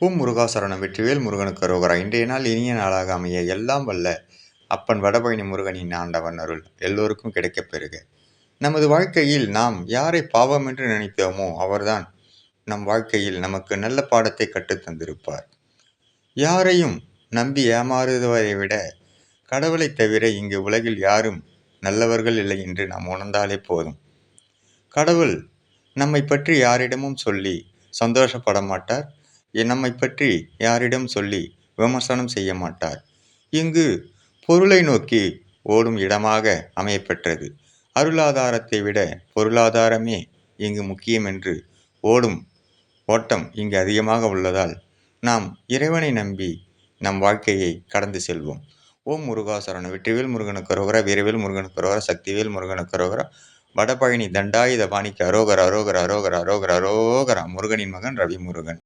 உம் முருகாசரணம் வெற்றிவேல் முருகனுக்கு அரோகரா இன்றைய நாள் இனிய நாளாக அமைய எல்லாம் வல்ல அப்பன் வடபழனி முருகனின் ஆண்டவன் அருள் எல்லோருக்கும் கிடைக்கப் பெறுக. நமது வாழ்க்கையில் நாம் யாரை பாவம் என்று நினைத்தோமோ அவர்தான் நம் வாழ்க்கையில் நமக்கு நல்ல பாடத்தை கற்றுத் தந்திருப்பார். யாரையும் நம்பி ஏமாறுவதை விட கடவுளை தவிர இங்கு உலகில் யாரும் நல்லவர்கள் இல்லை என்று நாம் உணர்ந்தாலே போதும். கடவுள் நம்மை பற்றி யாரிடமும் சொல்லி சந்தோஷப்பட மாட்டார். நம்மை பற்றி யாரிடம் சொல்லி விமர்சனம் செய்ய மாட்டார். இங்கு பொருளை நோக்கி ஓடும் இடமாக அமையப்பெற்றது. அருளாதாரத்தை விட பொருளாதாரமே இங்கு முக்கியம் என்று ஓடும் ஓட்டம் இங்கு அதிகமாக உள்ளதால் நாம் இறைவனை நம்பி நம் வாழ்க்கையை கடந்து செல்வோம். ஓம் முருகாசரன் வெற்றிவேல் முருகனுக்கு அரோகரா வீரவேல் முருகனுக்கு அரோகரா சக்திவேல் முருகனுக்கு அரோகரா வடபழனி தண்டாயுத பாணிக்கு அரோகர் அரோகர் அரோகர் அரோகர் அரோகரா முருகனின் மகன் ரவி முருகன்